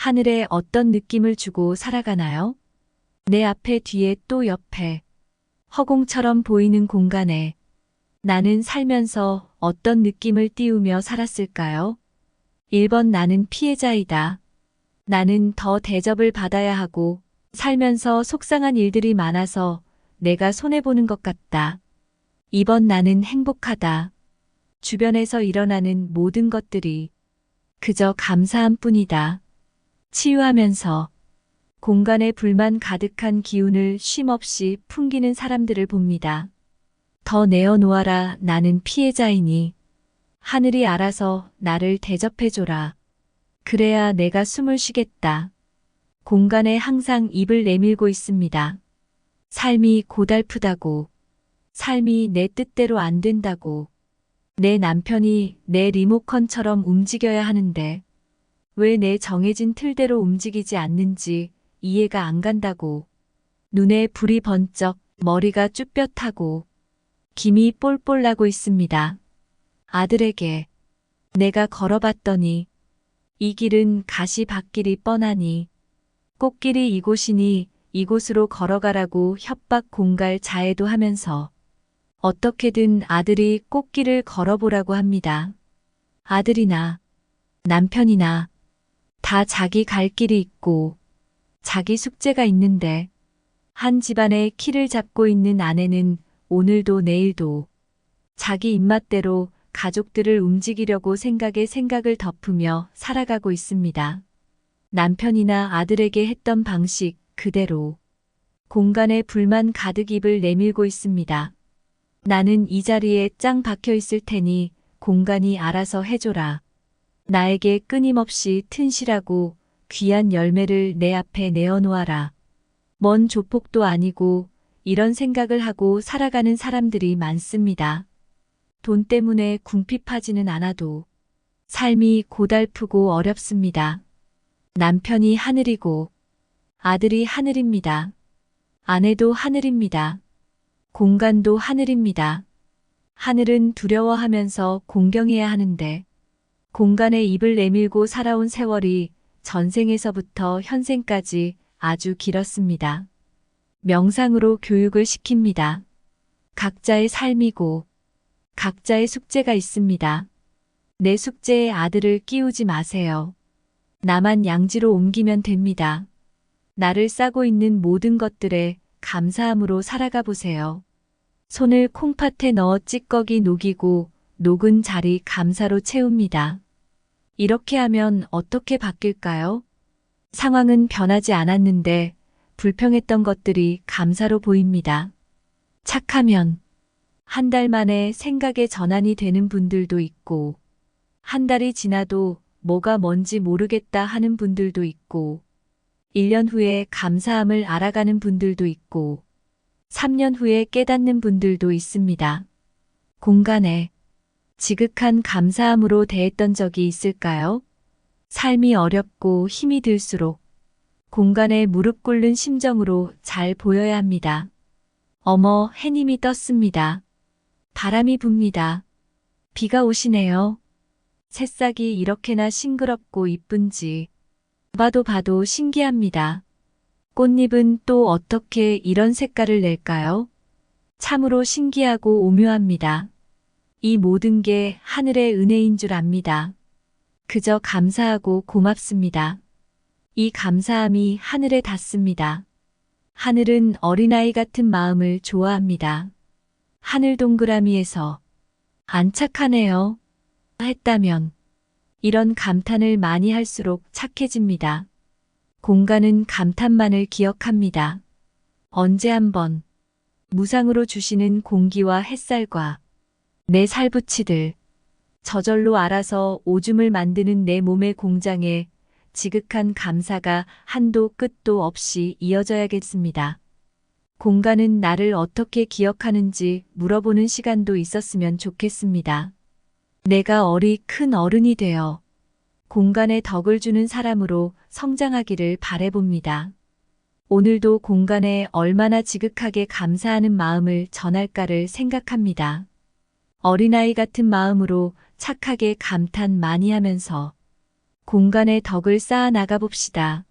하늘에 어떤 느낌을 주고 살아가나요? 내 앞에 뒤에 또 옆에 허공처럼 보이는 공간에 나는 살면서 어떤 느낌을 띄우며 살았을까요? 1번 나는 피해자이다. 나는 더 대접을 받아야 하고 살면서 속상한 일들이 많아서 내가 손해보는 것 같다. 2번 나는 행복하다. 주변에서 일어나는 모든 것들이 그저 감사함 뿐이다. 치유하면서 공간에 불만 가득한 기운을 쉼없이 풍기는 사람들을 봅니다. 더 내어놓아라 나는 피해자이니 하늘이 알아서 나를 대접해줘라. 그래야 내가 숨을 쉬겠다. 공간에 항상 입을 내밀고 있습니다. 삶이 고달프다고. 삶이 내 뜻대로 안 된다고. 내 남편이 내 리모컨처럼 움직여야 하는데 왜 내 정해진 틀대로 움직이지 않는지 이해가 안 간다고. 눈에 불이 번쩍 머리가 쭈뼛하고 김이 볼볼 나고 있습니다. 아들에게 내가 걸어봤더니 이 길은 가시밭길이 뻔하니 꽃길이 이곳이니 이곳으로 걸어가라고 협박 공갈 자해도 하면서 어떻게든 아들이 꽃길을 걸어보라고 합니다. 아들이나 남편이나 다 자기 갈 길이 있고 자기 숙제가 있는데 한 집안의 키를 잡고 있는 아내는 오늘도 내일도 자기 입맛대로 가족들을 움직이려고 생각에 생각을 덮으며 살아가고 있습니다. 남편이나 아들에게 했던 방식 그대로 공간에 불만 가득 입을 내밀고 있습니다. 나는 이 자리에 짱 박혀 있을 테니 공간이 알아서 해줘라. 나에게 끊임없이 튼실하고 귀한 열매를 내 앞에 내어놓아라. 먼 조폭도 아니고 이런 생각을 하고 살아가는 사람들이 많습니다. 돈 때문에 궁핍하지는 않아도 삶이 고달프고 어렵습니다. 남편이 하늘이고 아들이 하늘입니다. 아내도 하늘입니다. 공간도 하늘입니다. 하늘은 두려워하면서 공경해야 하는데 공간에 입을 내밀고 살아온 세월이 전생에서부터 현생까지 아주 길었습니다. 명상으로 교육을 시킵니다. 각자의 삶이고 각자의 숙제가 있습니다. 내 숙제에 아들을 끼우지 마세요. 나만 양지로 옮기면 됩니다. 나를 싸고 있는 모든 것들에 감사함으로 살아가 보세요. 손을 콩팥에 넣어 찌꺼기 녹이고 녹은 자리 감사로 채웁니다. 이렇게 하면 어떻게 바뀔까요? 상황은 변하지 않았는데 불평했던 것들이 감사로 보입니다. 착하면 한 달 만에 생각의 전환이 되는 분들도 있고 한 달이 지나도 뭐가 뭔지 모르겠다 하는 분들도 있고 1년 후에 감사함을 알아가는 분들도 있고 3년 후에 깨닫는 분들도 있습니다. 공간에 지극한 감사함으로 대했던 적이 있을까요? 삶이 어렵고 힘이 들수록 공간에 무릎 꿇는 심정으로 잘 보여야 합니다. 어머, 해님이 떴습니다. 바람이 붑니다. 비가 오시네요. 새싹이 이렇게나 싱그럽고 이쁜지 봐도 봐도 신기합니다. 꽃잎은 또 어떻게 이런 색깔을 낼까요? 참으로 신기하고 오묘합니다. 이 모든 게 하늘의 은혜인 줄 압니다. 그저 감사하고 고맙습니다. 이 감사함이 하늘에 닿습니다. 하늘은 어린아이 같은 마음을 좋아합니다. 하늘 동그라미에서 안착하네요. 했다면 이런 감탄을 많이 할수록 착해집니다. 공간은 감탄만을 기억합니다. 언제 한번 무상으로 주시는 공기와 햇살과 내 살붙이들 저절로 알아서 오줌을 만드는 내 몸의 공장에 지극한 감사가 한도 끝도 없이 이어져야겠습니다. 공간은 나를 어떻게 기억하는지 물어보는 시간도 있었으면 좋겠습니다. 내가 어리 큰 어른이 되어 공간에 덕을 주는 사람으로 성장하기를 바래봅니다. 오늘도 공간에 얼마나 지극하게 감사하는 마음을 전할까를 생각합니다. 어린아이 같은 마음으로 착하게 감탄 많이 하면서 공간의 덕을 쌓아 나가 봅시다.